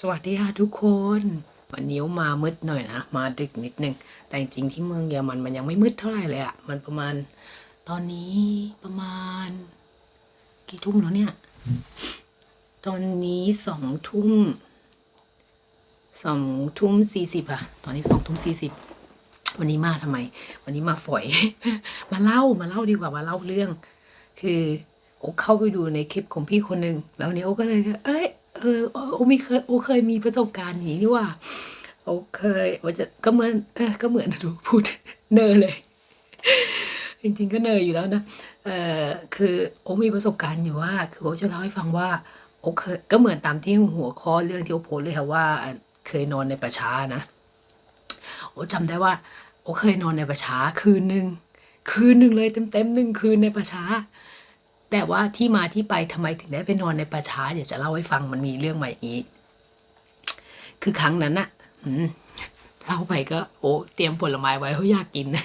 สวัสดีค่ะทุกคน วันนี้มามืดหน่อยนะ มาดึกนิดนึง แต่จริงๆที่เมืองเยอรมันมันยังไม่มืดเท่าไหร่เลยอะมันประมาณ ตอนนี้ประมาณ กี่ทุ่มแล้วเนี่ย ตอนนี้สองทุ่มสองทุ่มสี่สิบอะตอนนี้สองทุ่มสี่สิบวันนี้มาทำไม วันนี้มาฝอย มาเล่ามาเล่าดีกว่ามาเล่าเรื่อง คือโอเข้าไปดูในคลิปของพี่คนหนึ่งแล้วเนี่ยโอก็เลยเอ้ย เออโอมีเคยโอเคยมีประสบการณ์อย่างนี้นี่ว่าโอเคยว่าจะก็เหมือนเออก็เหมือนดูพูดเนอเลย จริงๆก็เนยอยู่แล้วนะเออคือโอมีประสบการณ์อยู่ว่า คือโอจะเล่าให้ฟังว่าโอเคยก็เหมือนตามที่หัวข้อเรื่องที่โอโพสเลยค่ะว่า เคยนอนในประชานะโอจำได้ว่า โอเคยนอนในประชาคืนหนึ่งคืนหนึ่งเลยเต็มๆหนึ่งคืนในประชา แต่ว่าที่มาที่ไปทำไมถึงได้ไปนอนในป่าช้าเดี๋ยวจะเล่าให้ฟังมันมีเรื่องใหม่อย่างนี้ คือครั้งนั้นน่ะเล่าไปก็ โอ้เตรียมผลไม้ไว้เขาอยากกินนะ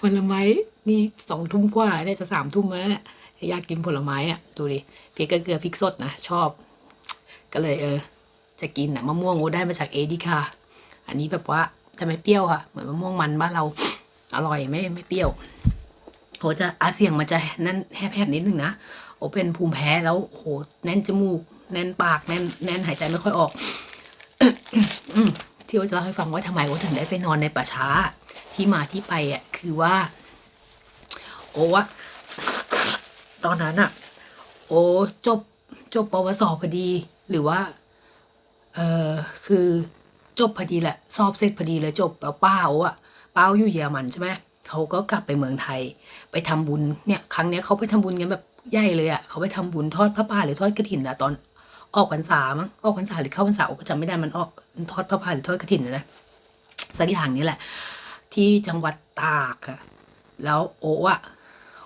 ผลไม้นี่สองทุ่มกว่าเนี่ยจะสามทุ่มแล้วเนี่ยอยากกินผลไม้อะดูดิพริกเกลือพริกสดนะชอบ ก็เลยเออ จะกินอะมะม่วงโอ้ได้มาจากเอดิคาอันนี้แบบว่าจะไม่เปรี้ยวค่ะ เหมือนมะม่วงมันบ้านเราอร่อยไม่ไม่เปรี้ยว โหจะอาเสียงมันจะนั่นแหบๆนิดนึงนะโอเป็นภูมิแพ้แล้วโหแน่นจมูก แน่นปากแน่นแน่นหายใจไม่ค่อยออกที่ว่าจะเล่าให้ฟังว่าทำไมว่าถึงได้ไปนอนในป่าช้า ที่มาที่ไปอะคือว่า โอ้อะตอนนั้นอะ โอ้จบจบปวสพอดี หรือว่าเออคือจบพอดีแหละ สอบเสร็จพอดีเลยจบแล้วป้าโอ้อะป้าอยู่เยอรมันใช่ไหม เขาก็กลับไปเมืองไทย ไปทำบุญเนี่ยครั้งเนี้ยเขาไปทำบุญกันแบบใหญ่เลยอะ่ะเขาไปทำบุญทอดพระป่าหรือทอดกระถินอะตอนออกพรรษามั้งออกพรรษาหรือเข้าพรรษาก็จำไม่ได้มันออกทอดพระป่าหรือทอดกระถินนะนะสักอย่างนี้แหละ ที่จังหวัดตากอะแล้วโอะอะ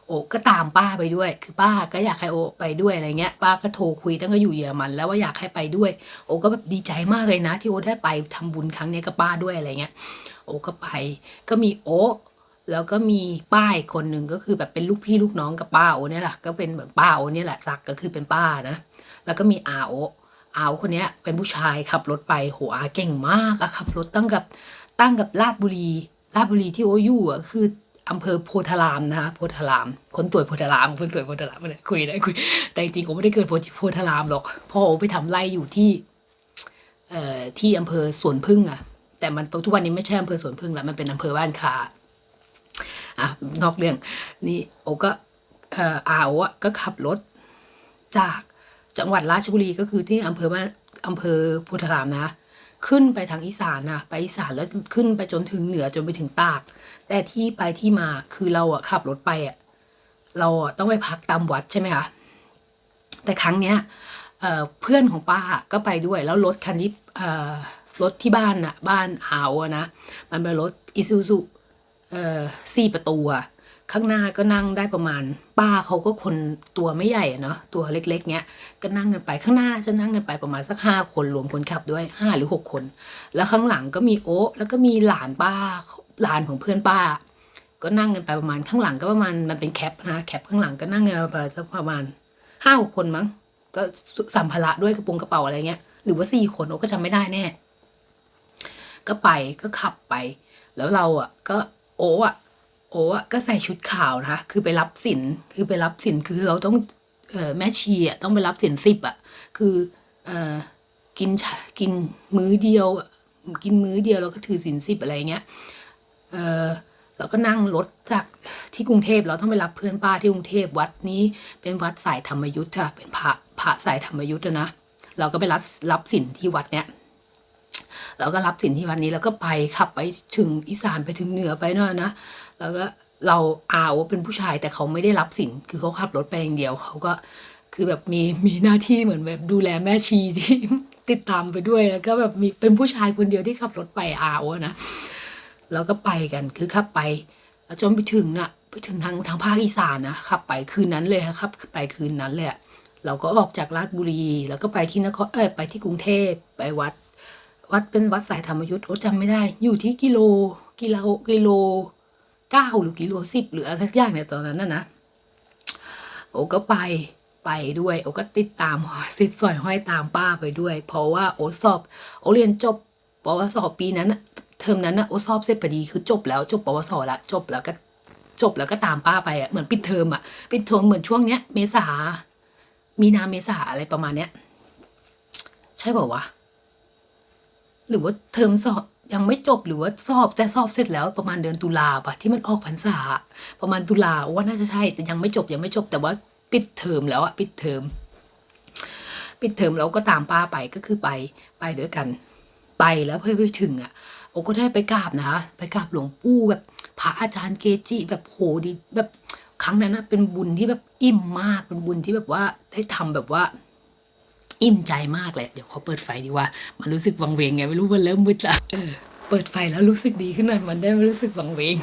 โอก็ตามป้าไปด้วย คือป้าก็อยากให้โอไปด้วยอะไรเงี้ย ป้าก็โทรคุยตั้งแต่อยู่เยอรมัน แล้วว่าอยากให้ไปด้วย โอก็แบบดีใจมากเลยนะ ที่โอได้ไปทำบุญครั้งเนี้ยกับป้าด้วยอะไรเงี้ย โอก็ไป ก็มีโอ แล้วก็มีป้าอีกคนหนึ่งก็คือแบบเป็นลูกพี่ลูกน้องกับป้าโอเนี่ยแหละก็เป็นแบบป้าโอเนี่ยแหละสักก็คือเป็นป้านะแล้วก็มีอาโออาโอคนเนี้ยเป็นผู้ชายขับรถไปโหอาเก่งมากอะขับรถตั้งกับตั้งกับลาดบุรีลาดบุรีที่โออยู่อะคืออำเภอโพธารามนะคะโพธาราม คนตรวจโพธารามคนตรวจโพธารามเนี่ยคุยได้คุย แต่จริงๆผมไม่ได้เกิดโพธารามหรอกพ่อโอไปทำไร่อยู่ที่เอ่อที่อำเภอสวนพึ่งอะแต่มันทุกวันนี้ไม่ใช่อำเภอสวนพึ่งแล้วมันเป็นอำเภอบ้านคา อะนอกเรื่องนี่โอก็เอ่ออาโอะก็ขับรถ จากจังหวัดราชบุรีก็คือที่อำเภอบ้านอำเภอพุทธารามนะขึ้นไปทางอีสานนะไปอีสานแล้วขึ้นไปจนถึงเหนือจนไปถึงตาก แต่ที่ไปที่มาคือเราอะขับรถไปอะเราอะต้องไปพักตามวัดใช่ไหมคะแต่ครั้งเนี้ยเเพื่อนของป้าก็ไปด้วย แล้วรถคันที่เอ่อรถที่บ้านอะบ้านอาวอะนะมันเป็นรถอิซูซุ สี่ประตูอะข้างหน้าก็นั่งได้ประมาณ ป้าเขาก็คนตัวไม่ใหญ่เนาะตัวเล็กๆเนี้ยก็นั่งกันไปข้างหน้าจะนั่งกันไปประมาณสักห้าคนรวมคนขับด้วยห้าหรือหกคน แล้วข้างหลังก็มีโอ๊แล้วก็มีหลานป้าหลานของเพื่อนป้า ก็นั่งกันไปประมาณข้างหลังก็ประมาณมันเป็นแคปนะแคปข้างหลังก็นั่งกันไปสักประมาณห้าหกคนมั้งก็สัมภาระด้วยกระโปรงกระเป๋าอะไรเงี้ยหรือว่าสี่คนโอ๊ก็จำไม่ได้แน่ ก็ไปก็ขับไป แล้วเราอะก็ โอ้อะโอ้อะก็ใส่ชุดขาวนะคะคือไปรับสินคือไปรับสินคือเราต้องเออแม่ชีอะต้องไปรับสินสิบอะคือเออกินกินมื้อเดียว กินมื้อเดียวแล้วก็ถือสินสิบอะไรเงี้ยเออเราก็นั่งรถจากที่กรุงเทพเราต้องไปรับเพื่อนป้าที่กรุงเทพวัดนี้เป็นวัดสายธรรมยุทธ์ค่ะเป็นพระพระสายธรรมยุทธ์นะเราก็ไปรับรับสินที่วัดเนี้ย เราก็รับสินที่วันนี้แล้วก็ไปขับไปถึงอีสานไปถึงเหนือไปเนอะนะแล้วก็เราอาว่าเป็นผู้ชายแต่เขาไม่ได้รับสินคือเขาขับรถไปอย่างเดียวเขาก็คือแบบมีมีหน้าที่เหมือนแบบดูแลแม่ชีที่ติดตามไปด้วยแล้วก็แบบมีเป็นผู้ชายคนเดียวที่ขับรถไปอาโอนะแล้วก็ไปกันคือขับไปแล้วจนไปถึงน่ะไปถึงทางทางภาคอีสานนะขับไปคืนนั้นเลยครับไปคืนนั้นเลยอะเราก็ออกจากราชบุรี แล้วก็ไปที่นครเออไปที่กรุงเทพไปวัด วัดเป็นวัดสายธรรมยุทธ์โอ้จำไม่ได้ อยู่ที่กิโลกิโลกิโลเก้าหรือกิโลสิบหรืออะไรสักอย่างเนี่ยตอนนั้นน่ะนะโอ้ก็ไปไปด้วย โอก็ติดตามติดสอยห้อยตามป้าไปด้วย เพราะว่าโอสอบ โอเรียนจบปวสปีนั้นเทอมนั้นนะโอสอบเสร็จพอดีคือจบแล้วจบปวสละจบแล้วก็จบแล้วก็ตามป้าไปอะเหมือนปิดเทอมอะปิดเทอมเหมือนช่วงเนี้ย เมษามีนาเมษาอะไรประมาณเนี้ย ใช่เปล่าวะ หรือว่าเทอมสอบยังไม่จบหรือว่าสอบแต่สอบเสร็จแล้วประมาณเดือนตุลาปะที่มันออกพรรษา ประมาณตุลาว่าน่าจะใช่แต่ยังไม่จบยังไม่จบ แต่ว่าปิดเทอมแล้วอะปิดเทอมปิดเทอมแล้วก็ตามป้าไปก็คือไปไปด้วยกัน ไปแล้วเพื่อไปถึงอะโอก็ได้ไปกราบนะคะไปกราบหลวงปู่แบบพระอาจารย์เกจิแบบโหดีแบบครั้งนั้นนะเป็นบุญที่แบบอิ่มมากเป็นบุญที่แบบว่าได้ทำแบบว่า อิ่มใจมากเลยเดี๋ยวขอเปิดไฟดีว่า มันรู้สึกวังเวงไงไม่รู้มันเริ่มมืดละเออเปิดไฟแล้วรู้สึกดีขึ้นหน่อยมันได้ไม่รู้สึกวังเวง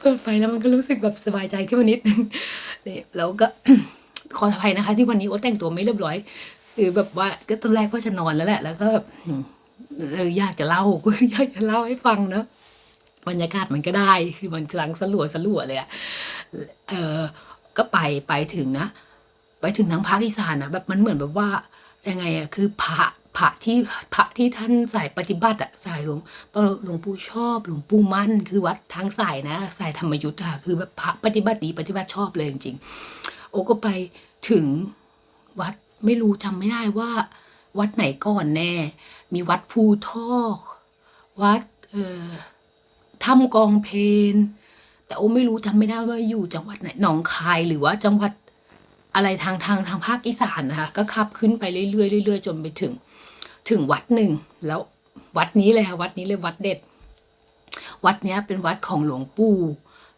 เปิดไฟแล้วมันก็รู้สึกแบบสบายใจขึ้นมานิดนึงเนี่ยแล้วก็ขออภัยนะคะ ที่วันนี้โอแต่งตัวไม่เรียบร้อยคือแบบว่าก็ตอนแรกว่าจะนอนแล้วแหละ แล้วก็แบบเอออยากจะเล่าก็อยากจะเล่าให้ฟังเนอะบรรยากาศมันก็ได้คือมันกำลังสลัวสลัวเลยอะเออก็ไปไปถึงนะ ไปถึงทางภาคอีสานนะแบบมันเหมือนแบบว่ายังไงอะคือพระพระที่พระที่ท่านสายปฏิบัติอะสายหลวงหลวงปู่ชอบหลวงปู่มั่น คือวัดทางสายนะสายธรรมยุทธ์อะคือแบบพระปฏิบัติดีปฏิบัติชอบเลยจริงๆโอก็ไปถึงวัดไม่รู้จำไม่ได้ว่า วัดไหนก่อนแน่ มีวัดภูทอกวัดเอ่อถ้ำกองเพนแต่โอไม่รู้จำไม่ได้ว่าอยู่จังหวัดไหนหนองคายหรือว่าจังหวัด อะไรทางทางทางภาคอีสานนะคะก็ขับขึ้นไปเรื่อยๆเรื่อยๆจนไปถึง ถึงวัดหนึ่งแล้ววัดนี้เลยค่ะวัดนี้เลยวัดเด็ด วัดเนี้ยเป็นวัดของหลวงปู่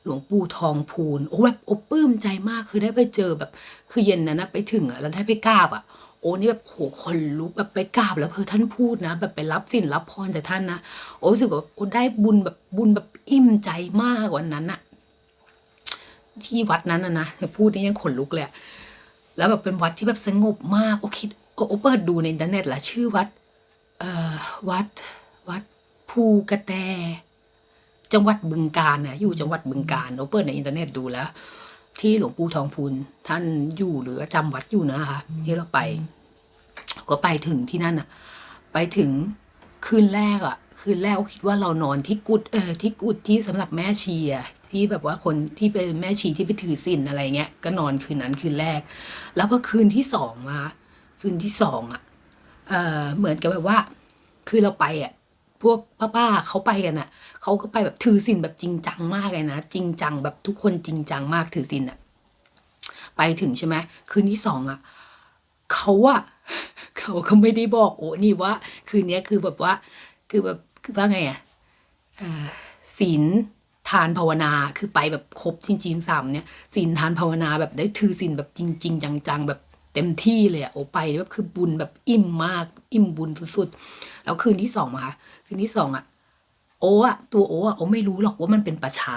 หลวงปู่ทองพูนโอ้แบบโอ้ปลื้มใจมากคือได้ไปเจอแบบ คือเย็นนั้นนะไปถึงอะแล้วได้ไปกราบอะโอ้นี่แบบโหคนลุกแบบไปกราบแล้วคือท่านพูดนะ แบบไปรับสินรับพรจากท่านนะโอ้รู้สึกว่าโอ้ได้บุญแบบบุญแบบอิ่มใจมากวันนั้นอะที่วัดนั้นอะนะพูดนี่ยังขนลุกเลยอะ แล้วแบบเป็นวัดที่แบบสงบมากโอคิดโอโอเปิดดูในอินเทอร์เน็ตละชื่อวัดเอ่อวัดวัดภูกระแต จังหวัดบึงกาฬเนี่ยอยู่จังหวัดบึงกาฬโอเปิดในอินเทอร์เน็ตดูแล้ว ที่หลวงปู่ทองพูนท่านอยู่หรือว่าจำวัดอยู่นะคะที่เราไป ก็ไปถึงที่นั่นอะไปถึงคืนแรกอะ คืนแรกคิดว่าเรานอนที่กุดเออที่กุดที่สำหรับแม่ชีอะที่แบบว่าคนที่เป็นแม่ชีที่ไปถือศีลอะไรเงี้ย ก็นอนคืนนั้นคืนแรก แล้วพอคืนที่สองมาคืนที่สองอะเออเหมือนกับแบบว่า คือเราไปอะพวกป้าๆเขาไปกันอะเขาก็ไปแบบถือศีลแบบจริงจังมากเลยนะจริงจังแบบทุกคนจริงจังมากถือศีลอะไปถึงใช่ไหมคืนที่สองอะเขาอะเขาก็ไม่ได้บอกโอ้นี่ว่า คืนนี้คือแบบว่า คือแบบคือว่าไงอะเอ่อศีลทานภาวนาคือไปแบบครบจริงๆสามเนี่ยศีลทานภาวนาแบบได้ถือศีลแบบจริง ๆ จังๆ แบบเต็มที่เลยอะโอไปแบบคือบุญแบบอิ่มมาก อิ่มบุญสุดๆแล้วคืนที่สองมาค่ะคืนที่สองอะโอ้อะตัวโอ้อะโอไม่รู้หรอกว่ามันเป็นประชา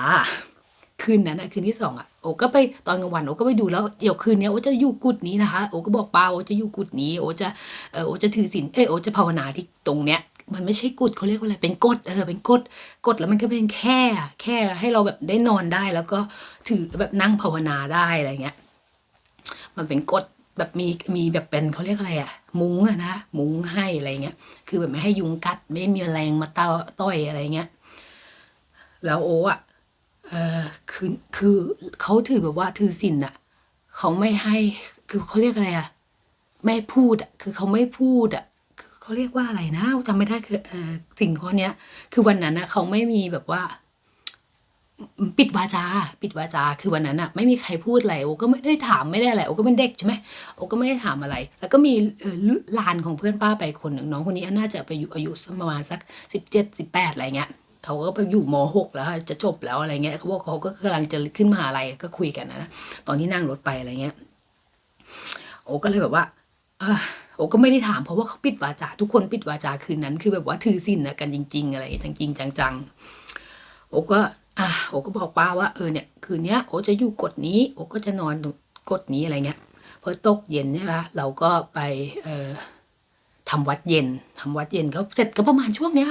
คืนนั้นอะคืนที่สองอะโอก็ไปตอนกลางวันโอก็ไปดูแล้วเดี๋ยวคืนนี้โอจะอยู่กุฏนี้นะคะ โอก็บอกป้าโอจะอยู่กุฏนี้ โอจะเออโอจะถือศีลเออโอจะภาวนาที่ตรงเนี้ย มันไม่ใช่กุฏเขาเรียกว่าอะไรเป็นกฎเออเป็นกฎกฎแล้วมันก็เป็นแค่แค่ให้เราแบบได้นอนได้ แล้วก็ถือแบบนั่งภาวนาได้อะไรเงี้ย มันเป็นกฎแบบมีมีแบบเป็นเขาเรียกอะไรอะมุ้งอะนะมุ้งให้อะไรเงี้ย คือแบบไม่ให้ยุงกัด ไม่ให้มีแมลงมาเต้าต้อยอะไรเงี้ย แล้วโอ้อะเออคือคือเขาถือแบบว่าถือศีลอะเขาไม่ให้คือเขาเรียกอะไรอะไม่พูดอะคือเขาไม่พูดอะ เขาเรียกว่าอะไรนะจำไม่ได้คือเออสิ่งข้อเนี้ย คือวันนั้นนะเขาไม่มีแบบว่า ปิดวาจา ปิดวาจา คือวันนั้นอะไม่มีใครพูดอะไรโอก็ไม่ได้ถามไม่ได้อะไรโอก็เป็นเด็กใช่ไหมโอก็ไม่ได้ถามอะไร แล้วก็มีลานของเพื่อนป้าไปคนหนึ่งน้องคนนี้น่าจะไปอยู่อายุประมาณสักสิบเจ็ดสิบแปดอะไรเงี้ยเขาก็ไปอยู่มหกแล้วจะจบแล้วอะไรเงี้ยเขาบอกเขาก็กำลังจะขึ้นมหาลัยก็คุยกันนะตอนที่นั่งรถไปอะไรเงี้ย โอก็เลยแบบว่า เออ โอก็ไม่ได้ถามเพราะว่าเขาปิดวาจาทุกคนปิดวาจาคืนนั้น คือแบบว่าถือศีลนะกันจริง ๆ อะไรจริง ๆ จังๆโอก็อะโอก็บอกป้าว่าเออเนี่ยคืนเนี้ยโอจะอยู่กฎนี้โอก็จะนอนกฎนี้อะไรเงี้ยพอตกเย็นใช่ไหมเราก็ไปเอ่อทำวัดเย็นทำวัดเย็นก็เสร็จก็ประมาณช่วงเนี้ย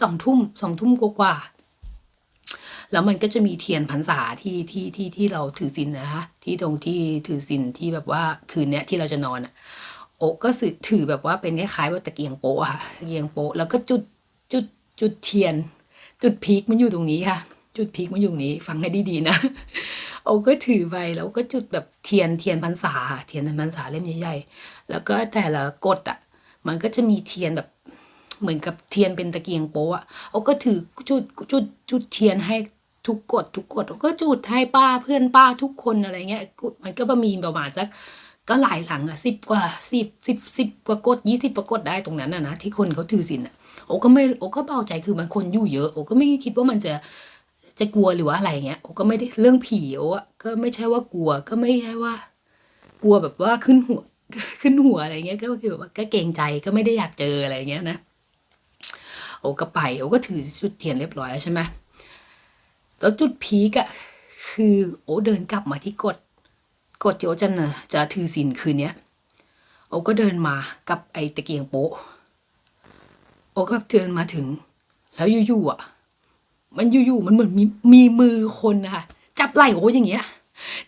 สองทุ่มสองทุ่มกว่าๆแล้วมันก็จะมีเทียนพรรษาที่ที่ที่ที่เราถือศีลนะคะที่ตรงที่ถือศีลที่แบบว่าคืนเนี้ยที่เราจะนอนอะ โอกก็สือถือแบบว่าเป็นคล้ายๆว่าตะเกียงโปะค่ะตะเกียงโปะแล้วก็จุดจุดจุดเทียน จุดพีคมันอยู่ตรงนี้ค่ะ จุดพีคมันอยู่ตรงนี้ฟังให้ดีๆนะโอกก็ถือไปแล้วก็จุดแบบเทียนเทียนพรรษาเทียนพรรษาเล่มใหญ่ๆแล้วก็แต่ละกฎอะ มันก็จะมีเทียนแบบเหมือนกับเทียนเป็นตะเกียงโป๊ะอะโอกก็ถือจุดจุดจุดเทียนให้ทุกกฎทุกกฎโอ๊กก็จุดให้ป้าเพื่อนป้าทุกคนอะไรเงี้ยมันก็มีประมาณสัก ก็หลายหลังอะสิบกว่าสิบสิบสิบกว่ากดยี่สิบกว่ากดได้ตรงนั้นอะนะที่คนเขาถือศีลอะโอก็ไม่โอก็เบาใจคือมันคนอยู่เยอะโอก็ไม่คิดว่ามันจะจะกลัวหรือว่าอะไรเงี้ยโอก็ไม่ได้เรื่องผีโออะก็ไม่ใช่ว่ากลัวก็ไม่ใช่ว่า กลัวแบบว่าขึ้นหัวขึ้นหัวอะไรเงี้ยก็คือแบบว่าก็เกรงใจก็ไม่ได้อยากเจออะไรเงี้ยนะโอก็ไปโอก็ถือจุดเทียนเรียบร้อยแล้วใช่ไหมแล้วจุดพีกอะคือ โอเดินกลับมาที่กฎ กดที่โอจะนะจะถือศีลคืนเนี้ย โอก็เดินมากับไอ้ตะเกียงโป๊ะ โอก็เดินมาถึง แล้วอยู่ๆอะ มันอยู่ๆมันเหมือนมีมีมือคนนะคะจับไหล่โออย่างเงี้ย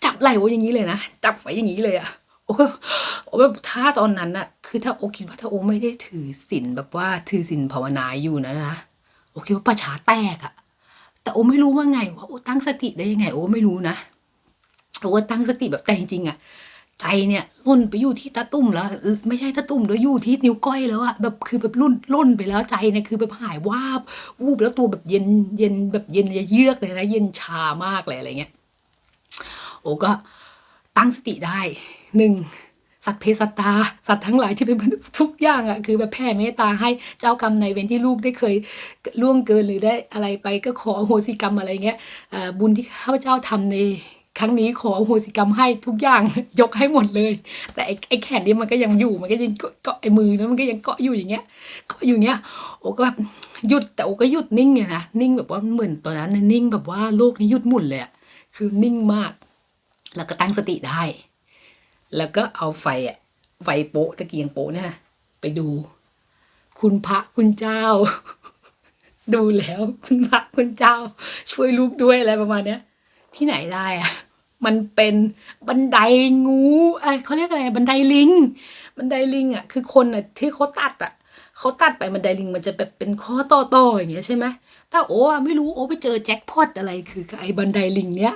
จับไหล่โออย่างนี้เลยนะ จับไว้อย่างนี้เลยอะโอก็โอแบบถ้าตอนนั้นน่ะคือถ้าโอคิดว่าถ้าโอไม่ได้ถือศีลแบบว่าถือศีลภาวนาอยู่นะนะโอคิดว่าประชาแตกอะแต่โอไม่รู้ว่าไงว่าโอตั้งสติได้ยังไง โอไม่รู้นะ โอก็ตั้งสติแบบแต่จริงๆอะใจเนี่ยล่นไปอยู่ที่ตาตุ่มแล้วไม่ใช่ตาตุ่มด้วยอยู่ที่นิ้วก้อยแล้วอะแบบคือแบบลุ่นล่นไปแล้วใจเนี่ยคือแบบหายวาบวูบแล้วตัวแบบเย็นเย็นแบบเย็นเยือกเลยนะเย็นชามากเลยอะไรเงี้ยโอ้ก็ตั้งสติได้หนึ่งสัตว์เพศสัตตา สัตว์ทั้งหลายที่เป็นมนุษย์ทุกอย่างอะคือแบบแผ่เมตตาให้เจ้ากรรมในเวรที่ลูกได้เคยล่วงเกินหรือได้อะไรไปก็ขอโหสิกรรมอะไรเงี้ยบุญที่ข้าพเจ้าทำใน ครั้งนี้ขออโหสิกรรมให้ทุกอย่างยกให้หมดเลย แต่ไอ้แขนนี้มันก็ยังอยู่มันก็ยังเกาะไอ้มือนะมันก็ยังเกาะอยู่อย่างเงี้ยเกาะอยู่เงี้ยโอ้ก็แบบหยุดแต่โอ้ก็หยุดนิ่งไงนะนิ่งแบบว่าเหมือนตอนนั้นนิ่งแบบว่าโลกนี้หยุดหมุนเลยอะคือนิ่งมาก แล้วก็ตั้งสติได้ แล้วก็เอาไฟอะไฟโป๊ะตะเกียงโป๊ะเนี่ยไปดู คุณพระคุณเจ้า ดูแล้วคุณพระคุณเจ้า ช่วยลูกด้วยอะไรประมาณเนี้ย ที่ไหนได้อะมันเป็นบันไดงูเอเขาเรียกอะไรบันไดลิง บันไดลิงอะคือคนอะที่เขาตัดอะเขาตัดไปบันไดลิงมันจะแบบเป็นข้อต่อๆอย่างเงี้ยใช่ไหมถ้าโอ้ไม่รู้โอ้ไปเจอแจ็คพอตอะไรคือไอ้บันไดลิงเนี้ย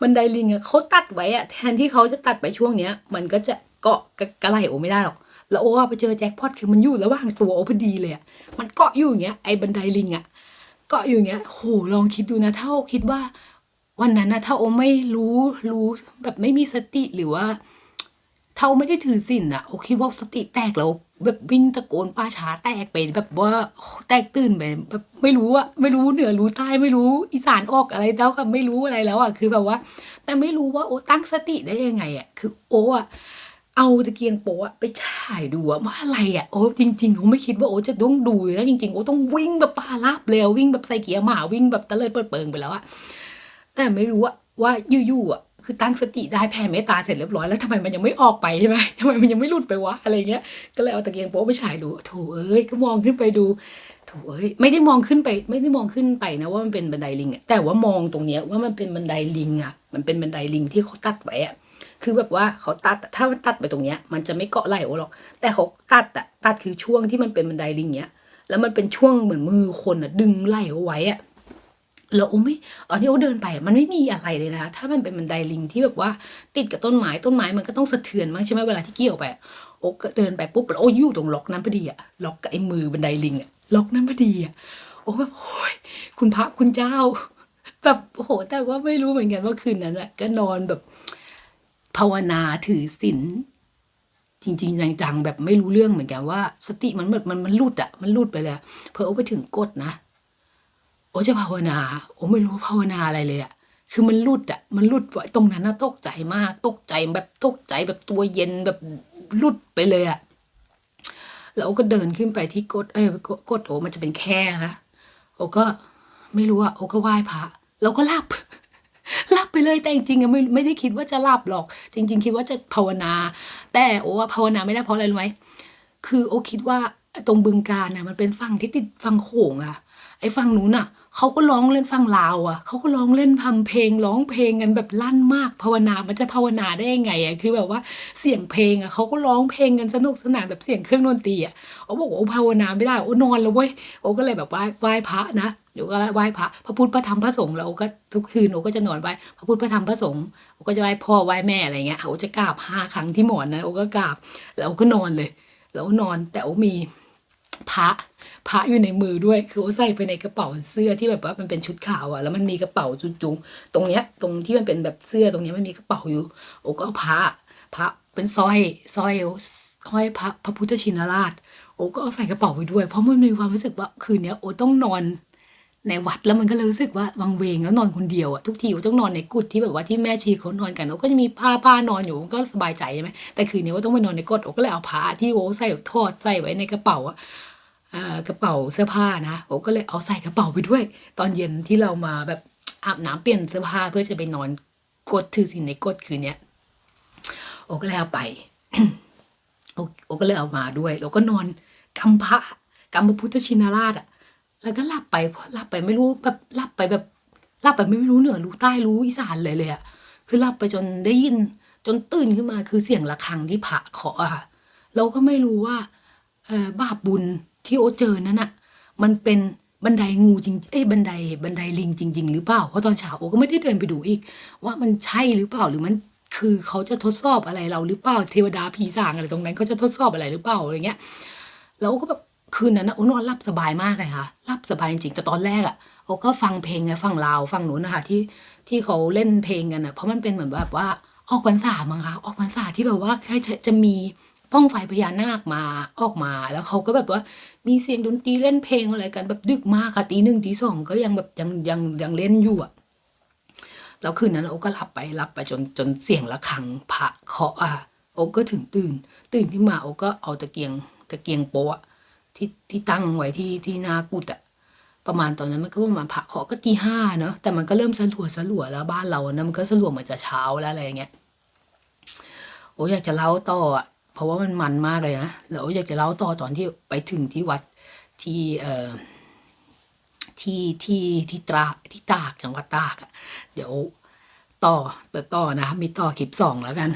บันไดลิงอะเขาตัดไว้อะแทนที่เขาจะตัดไปช่วงเนี้ย มันก็จะเกาะกระกระไหลโอไม่ได้หรอก แล้วโอ้ไปเจอแจ็คพอตคือมันอยู่ระหว่างตัวโอพอดีเลยอะมันเกาะอยู่อย่างเงี้ยไอ้บันไดลิงอะเกาะอยู่อย่างเงี้ยโหลองคิดดูนะถ้าคิดว่า วันนั้นนะถ้าโอไม่รู้รู้แบบไม่มีสติหรือว่าถ้าโอไม่ได้ถือศีลอะโอคิดว่าสติแตกแล้วแบบวิ่งตะโกนป้าช้าแตกไปแบบว่าแตกตื่นไปแบบไม่รู้อะไม่รู้เหนือรู้ใต้ไม่รู้อีสานออกอะไรแล้วค่ะไม่รู้อะไรแล้วอะคือแบบว่า แต่ไม่รู้ว่าโอตั้งสติได้ยังไงอะคือโออะเอาตะเกียงโป๊ะไปฉายดูอะว่าอะไรอะโอ้จริงๆโอไม่คิดว่าโอจะต้องดูแล้วจริงๆโอต้องวิ่งแบบปลาลาบเลยอะวิ่งแบบใส่เกียร์หมาวิ่งแบบตะเลิดเปิดเปิงไปแล้วอะ แต่ไม่รู้อะว่าอยู่ๆอะคือตั้งสติได้แผ่เมตตาเสร็จเรียบร้อยแล้วทำไมมันยังไม่ออกไปใช่ไหมทำไมมันยังไม่หลุดไปวะอะไรเงี้ย ก็เลยเอาตะเกียงโป๊ะไปฉายดูโถเอ้ยก็มองขึ้นไปดูโถเอ้ยไม่ได้มองขึ้นไป ไม่ได้มองขึ้นไปนะว่ามันเป็นบันไดลิงอะแต่ว่ามองตรงเนี้ยว่ามันเป็นบันไดลิงอะมันเป็นบันไดลิงที่เขาตัดไว้อะคือแบบว่าเขาตัดถ้ามันตัดไปตรงเนี้ย มันจะไม่เกาะไหล่โอหรอกแต่เขาตัดอะตัดคือช่วงที่มันเป็นบันไดลิงเนี้ยแล้วมันเป็นช่วงเหมือนมือคนอะดึงไหล่เอาไว้อะ แล้วโอ้ไม่ตอนที่โอ้เดินไปมันไม่มีอะไรเลยนะคะถ้ามันเป็นบันไดลิงที่แบบว่าติดกับต้นไม้ต้นไม้มันก็ต้องสะเทือนมั้งใช่ไหมเวลาที่เกี่ยวไปโอ้ก็เดินไปปุ๊บแล้วโอ้ยู่ตรงล็อกนั้นพอดีอะล็อกกับไอ้มือบันไดลิงอะล็อกนั้นพอดีอะโอ้แบบโอ้ยคุณพระคุณเจ้า แบบโอ้โหแต่ว่าไม่รู้เหมือนกันว่าคืนนั้นอะก็นอนแบบ ภาวนาถือศีลจริง ๆ จังๆแบบไม่รู้เรื่องเหมือนกันว่า สติมันแบบมันมันหลุดอะมันหลุดไปเลยเพอโอ้ไปถึงกฎนะ โอ้จะภาวนา โอ้ไม่รู้ภาวนาอะไรเลยอะคือมันรุดอะมันรุดไว้ตรงนั้นนะตกใจมาก ตกใจแบบตกใจแบบตัวเย็นแบบรุดไปเลยอะแล้วโอ้ก็เดินขึ้นไปที่กดเอ้ยกดกดโอ้มันจะเป็นแค่นะโอ้ก็ไม่รู้อะโอ้ก็ไหว้พระแล้วก็หลับหลับไปเลยแต่จริงๆอะไม่ไม่ได้คิดว่าจะหลับหรอก จริง ๆ คิดว่าจะภาวนา แต่โอ้ว่าภาวนาไม่ได้เพราะอะไรรู้ไหมคือโอ้คิดว่าตรงบึงการนะมันเป็นฝั่งที่ติดฝั่งโขงอะ ไอ้ฝั่งนู้นอะเขาก็ร้องเล่นฝั่งลาวอะเขาก็ร้องเล่นทำเพลงร้องเพลงกันแบบลั่นมากภาวนามันจะภาวนาได้ยังไงอะคือแบบว่าเสียงเพลงอะเขาก็ร้องเพลงกันสนุกสนานแบบเสียงเครื่องดนตรีอะโอ้บอกว่าโอ้ภาวนาไม่ได้โอ้นอนแล้วเว้ยโอ้ก็เลยแบบไหว้ไหว้พระนะเดี๋ยวก็ไหว้พระพระพุทธพระธรรมพระสงฆ์แล้วโอ้ก็ทุกคืนโอ้ก็จะนอนไหว้พระพุทธพระธรรมพระสงฆ์โอ้ก็จะไหว้พ่อไหว้แม่อะไรเงี้ยโอ้จะกราบห้าครั้งที่หมอนนะโอ้ก็กราบแล้วโอ้ก็นอนเลย แล้วนอนแต่โอ้มีพระ พระอยู่ในมือด้วย คือโอ้ใส่ไปในกระเป๋าเสื้อที่แบบว่ามันเป็นชุดขาวอะแล้วมันมีกระเป๋าจุงๆตรงเนี้ยตรงที่มันเป็นแบบเสื้อตรงเนี้ยมันมีกระเป๋าอยู่ โอ้ก็เอาพระพระเป็นสร้อยสร้อยห้อยพระพระพุทธชินราช โอ้ก็เอาใส่กระเป๋าไปด้วย เพราะมันมีความรู้สึกว่าคืนเนี้ยโอ้ต้องนอนในวัดแล้วมันก็เลยรู้สึกว่าวังเวงแล้วนอนคนเดียวอะทุกทีโอ้ต้องนอนในกุฏที่แบบว่าที่แม่ชีเขานอนกันโอ้ก็จะมีผ้าผ้านอนอยู่ก็สบายใจใช่ไหมแต่คืนนี้โอ้ต้องไปนอนในกุฏโอ้ก็เลยเอาผ้าที่โอ้ใส่ทอดใส่ไว้ในกระเป๋าอะอ่า กระเป๋าเสื้อผ้านะโอ้ก็เลยเอาใส่กระเป๋าไปด้วย ตอนเย็นที่เรามาแบบอาบน้ำเปลี่ยนเสื้อผ้าเพื่อจะไปนอนกดถือศีลในกดคืนเนี้ยโอ้ก็เลยเอาไปโอ้ก็เลยเอามาด้วยแล้วก็นอนกำพระกำพระพุทธชินราชอะแล้วก็หลับไปพอหลับไปไม่รู้แบบหลับไปแบบหลับไปไม่รู้เหนือรู้ใต้รู้อีสานเลยเลยอะคือหลับไปจนได้ยินจนตื่นขึ้นมาคือเสียงระฆังที่พระเคาะอะค่ะเราก็ไม่รู้ว่าเออบาปบุญ ที่โอเจอนั้นอะมันเป็นบันไดงูจริงเอ้ยบันไดบันไดลิงจริง ๆ หรือเปล่าเพราะตอนเช้าโอก็ไม่ได้เดินไปดูอีก ว่ามันใช่หรือเปล่าหรือมันคือเขาจะทดสอบอะไรเราหรือเปล่าเทวดาผีสางอะไรตรงนั้นเขาจะทดสอบอะไรหรือเปล่าอะไรเงี้ยแล้วก็แบบคืนนั้นนะโอ้นอนหลับสบายมากเลยค่ะหลับสบายจริงแต่ตอนแรกอะ่ะโอ้ก็ฟังเพลงไงฟังลาวฟังหนูนะคะที่ที่เขาเล่นเพลงกันอะเพราะมันเป็นเหมือนแบบว่าออกพรรษามั้งคะออกพรรษาที่แบบว่าแค่จะมี ป้องไฟพญานาคมาออกมาแล้วเขาก็แบบว่า มีเสียงดนตรีเล่นเพลงอะไรกันแบบดึกมากค่ะตีหนึ่งตีสองก็ยังแบบยังยังยังเล่นอยู่อะแล้วคืนนั้นโอ้ก็หลับไปหลับไปจนจนเสียงระฆังพระเคาะอะโอ้ก็ถึงตื่น ตื่นขึ้นมาโอ้ก็เอาตะเกียงตะเกียงโป๊ะที่ที่ตั้งไว้ที่ที่หน้ากุดอะประมาณตอนนั้นมันก็ประมาณพระเคาะก็ตีห้าเนอะแต่มันก็เริ่มสลัวสลัวแล้วบ้านเรานะมันก็สลัวเหมือนจะเช้าแล้วอะไรอย่างเงี้ยโอ้อยากจะเล่าต่ออะ ราะว่ามันมันมากเลยนะแล้วโอ้อยากจะเล่าต่อตอนที่ไปถึงที่วัดที่เอ่อที่ที่ที่ตราที่ตากจังหวัดตากอะเดี๋ยวต่อต่อต่อนะมีต่อคลิปสองแล้วกัน